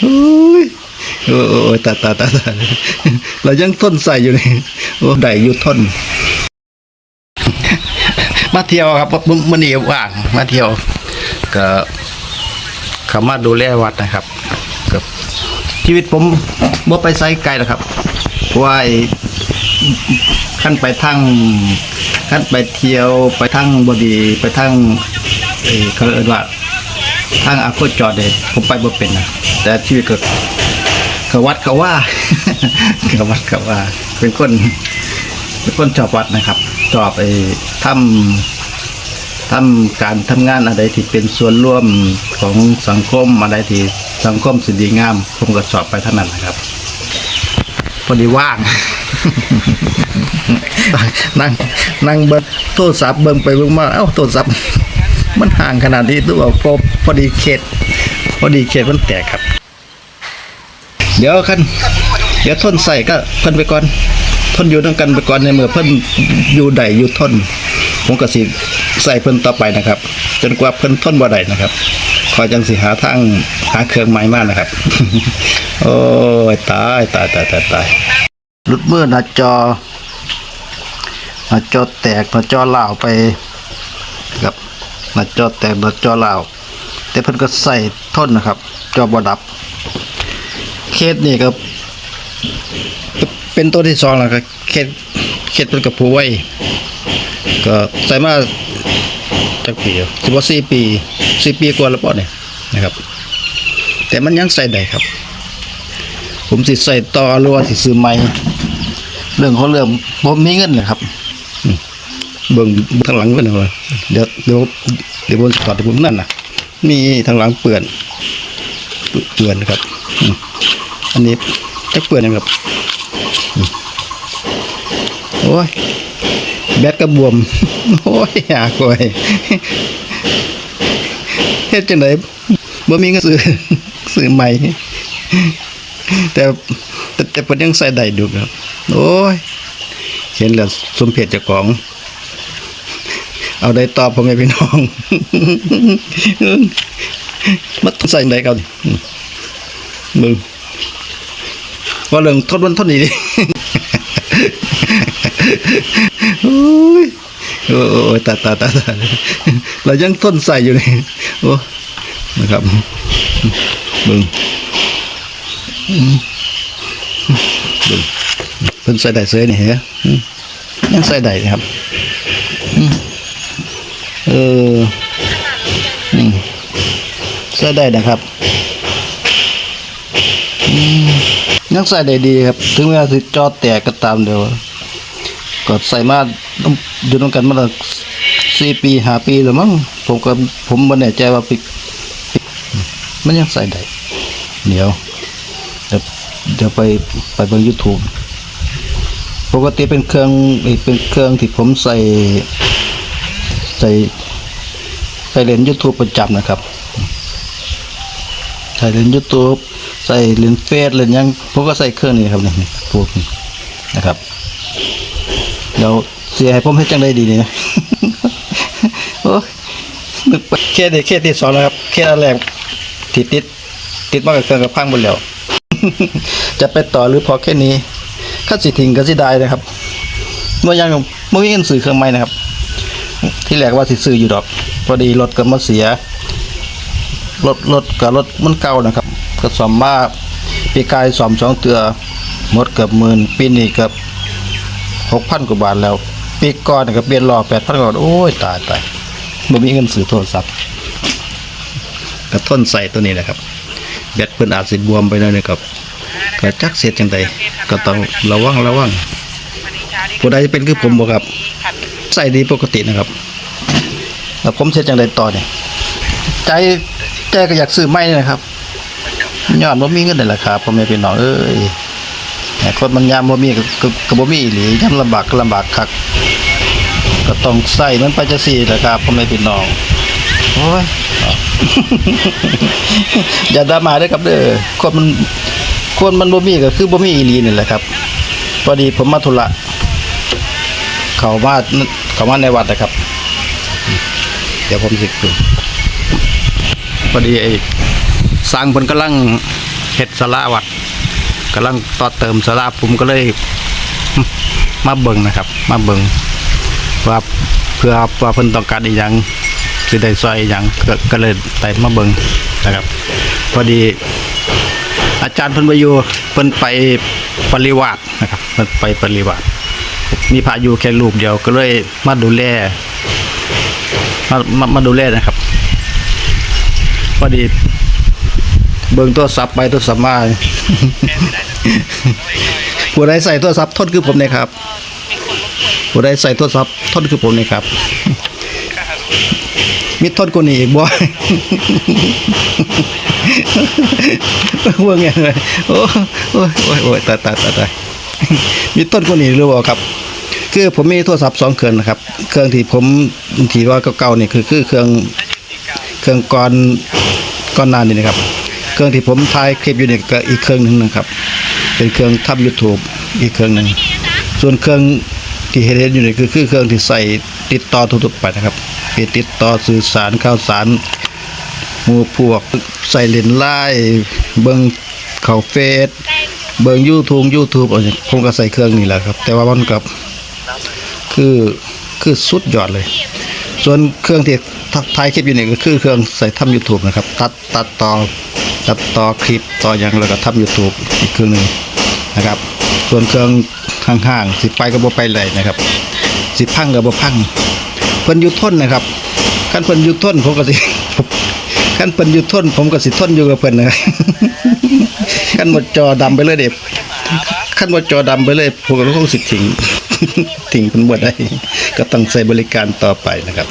โอ้ยโอ้ยโอตาตาตาตาเรายังทนใส่อยู่เลยโอ้ได้อยู่ทนมาเที่ยวครับมันมันนี่ว่างมาเที่ยว ก็ขามาดูแลวัดนะครับกับชีวิตผมบ่ไปไซไกลหรอกครับว่าขั้นไปทั้งขั้นไปเที่ยวไปทั้งบดีไปทั้งเอ่อเขาเรียกว่า ทางอาโคจรเลยผมไปบ่เป็นนะแต่ชีวิตก็เขาวัดเขาว่าเขาวัดเขาว่า เป็นคนเป็นคนชอบวัดนะครับชอบไอ้ทำทำการทำงานอะไรที่เป็นส่วนร่วมของสังคมอะไรที่สังคมสิดีงาม ผมก็ชอบไปเท่านั้นนะครับพอดีว่าง นั่งนั่งเบิดโทรศัพท์เบิ่งไปเบิ่งมาเอ้าโทรศัพท์ มันห่างขนาดนี้ตัวพอพอดีเขต พอดีเขตมันแตกครับ เดี๋ยวคันเดี๋ยวทนใส่ก็เพิ่นไปก่อนทนอยู่ต้องกันไปก่อนในเมื่อเพิ่นอยู่ใดอยู่ทนผมก็สิใส่เพิ่นต่อไปนะครับ จนกว่าเพิ่นทนบ่ได้นะครับคอยจังสิหาทางหาเครื่องใหม่มานะครับ โอ้ยตายตายตายตายตายลุดมือหน้าจอหน้าจอแตกหน้าจอเหลาไปครับ น้าจอแตกหน้าจอลาว แต่เพิ่นก็ใส่ท่นนะครับ จอบดับ เคสนี่ก็เป็นตัวที่สองแล้วก็เคสเคสเป็นกับผู้ไว้ก็ใส่มาจักปีสิบว่าสี่ปีสี่ปีกว่าแล้วป่ะเนี่ยนะครับ แต่มันยังใส่ได้ครับ ผมสิใส่ต่อรือว่าสิซื้อใหม่เรื่องของเรื่องผมมีเงินเลยครับ เบิ่งทางหลังเป็นอะไรเดี๋ยวเดี๋ยวเดี๋ยวบนสปอร์ตผมนั่นน่ะ มีทางหลังเปื่อนเปื่อนครับอืมอันนี้จักเปื่อนนะครับโอ้ยแบตกระบวม โอ้ยหาคอยเฮ็ดจังไดบ่มีเงินซื้อซื้อใหม่ แต่แต่แต่เพิ่นยังใส่ได้ดูครับ โอ้ยเห็นแล้วสมเพชเจ้าของ เอาได้ตอบพ่อแม่พี่น้องมันต้องใส่จั่งใดกันมึงว่าเรื่องทนวันทนนี้ดิโอ้ยโอ้ยตาตาตาตาเรายังทนใส่อยู่เลยโอ้นะครับมึงอืมมึงเพิ่นใส่ได้เสยนี่เหรออืมยังใส่ได้ครับ เอออืมใส่ได้นะครับยังใส่ได้ดีครับ ถึงแม้สิจอแตกก็ตามเดียวก็ใส่มาต้องอยู่ด้วยกันมาตั้งสี่ปีห้าปีแล้วมั้งผมก็ผมไม่แน่ใจว่าปิปิมันยังใส่ได้เดี๋ยวเดี๋ยวเดี๋ยวไปไปบิ่ง YouTube ปกติเป็นเครื่องเป็นเครื่องที่ผมใส่ ใส่ใส่เลน YouTube ประจำนะครับ ใส่เลน YouTube ใส่เลนเฟซเลนยังผมก็ใส่เครื่องนี้ครับนี่พวกนี้นะครับเดี๋ยวเสียให้ผมให้จังได้ดีนี่นะโอ้ยนึกไปแค่เด็กแค่ที่สองแล้วครับแค่อันแรกติดติดติดมากับเครื่องกับพังหมดแล้ว จะไปต่อหรือพอแค่นี้ถ้าสิทิงก็สิได้นะครับเมื่อยังเมื่อมีเงินซื้อเครื่องใหม่นะครับ ที่แรกว่าสิซื้ออยู่ดอก พอดีรถก็มาเสียรถรถกับรถมันเก่านะครับก็สอมมาปีกายสอมสองเตือหมดเกือบหมื่นปีนี้เกือบหกพันกว่าบาทแล้ว ปีก่อนก็เปลี่ยนรอแปดพันกว่าโอ้ยตายตายบ่มีเงินซื้อโทรศัพท์กระทนใส่ตัวนี้นะครับแบตเพิ่นอาจสิบวมไปหน่อยนึงครับก็จักเสียจังใดก็ต้องระวังระวังผู้ใดเป็นคือผมบ่ครับ ใส่ดีปกตินะครับแล้วผมเสียจังใดต่อเนี่ยใจใจก็อยากซื้อใหม่นี่นะครับยอดบ่มีเงินได้ราคาพ่อแม่พี่น้องเอ้ยแต่คนมันยามบ่มีก็ก็บ่มีอีหลียามลำบากก็ลำบากคักก็ต้องใส่มันไปจังซี่แหละครับพ่อแม่พี่น้องโอ้ยอย่าดราม่าเด้อครับเด้อคนมันคนมันบ่มีก็คือบ่มีอีหลีนี่แหละครับพอดีผมมาธุระเข้ามา เข้ามาในวัดนะครับ เดี๋ยวผมสิดูพอดีไอ้สร้างเพิ่นกำลังฮ็ดสลาวัดกำลังต่อเติมสลาผมก็เลยมาเบิ่งนะครับ มาเบิ่งว่าเพื่อว่าเพิ่นต้องการอีหยังสิได้ซอยอีหยังก็ก็เลยไปมาเบิ่งนะครับ พอดี อาจารย์เพิ่นไปอยู่เพิ่นไปปริวาสนะครับเพิ่นไปปริวาส มีพระอยู่แค่รูปเดียวก็เลยมาดูแลมามามาดูแลนะครับพอดี เบิ่งโทรศัพท์ไปโทรศัพท์มาผู้ใดใส่โทรศัพท์ทนคือผมเลยครับผู้ใดใส่โทรศัพท์ทนคือผมเลยครับมีทนกว่านี้อีกบ่เว่าไงเลยโอ้โอ้ยโอ้ยโอ้ยตายตายตายตามีต้นกว่านี้หรือเปล่าครับ คือผมมีโทรศัพท์สองเครื่องนะครับ เครื่องที่ผมที่ว่าเก่าๆนี่คือคือเครื่องเครื่องก่อนก่อนนานี่นะครับ เครื่องที่ผมถ่ายคลิปอยู่นี่ก็อีกเครื่องหนึ่งนะครับ เป็นเครื่องทำ YouTube อีกเครื่องหนึ่งส่วนเครื่องที่เห็นอยู่นี่คือคือเครื่องที่ใส่ติดต่อทุกๆไปนะครับเป็นติดต่อสื่อสารข่าวสารมู่พวกใส่เลนไล่เบิ่งเขาเฟซเบิ่ง YouTube YouTube เอาอย่างผมก็ใส่เครื่องนี้แหละครับ แต่ว่ามันกับ คือคือสุดยอดเลย ส่วนเครื่องที่ถ่ายคลิปอยู่นี่ก็คือเครื่องใส่ทำ YouTube นะครับ ตัดตัดต่อตัดต่อคลิปต่ออย่างแล้วก็ทำ YouTube อีกเครื่องหนึ่งนะครับ ส่วนเครื่องห่างๆสิไปก็บ่ไปเลยนะครับ สิพังก็บ่พังเพิ่นยู่ทนนะครับคันเพิ่นยู่ทนผมก็สิคันเพิ่นยู่ทนผมก็สิทนอยู่กับเพิ่นนะครับคันหมดจอดำไปเลยเด็บคันหมดจอดำไปเลยผมก็คงสิทิ้ง ทิ้งเพิ่นบ่ได้ก็ต้องใช้บริการต่อไปนะครับ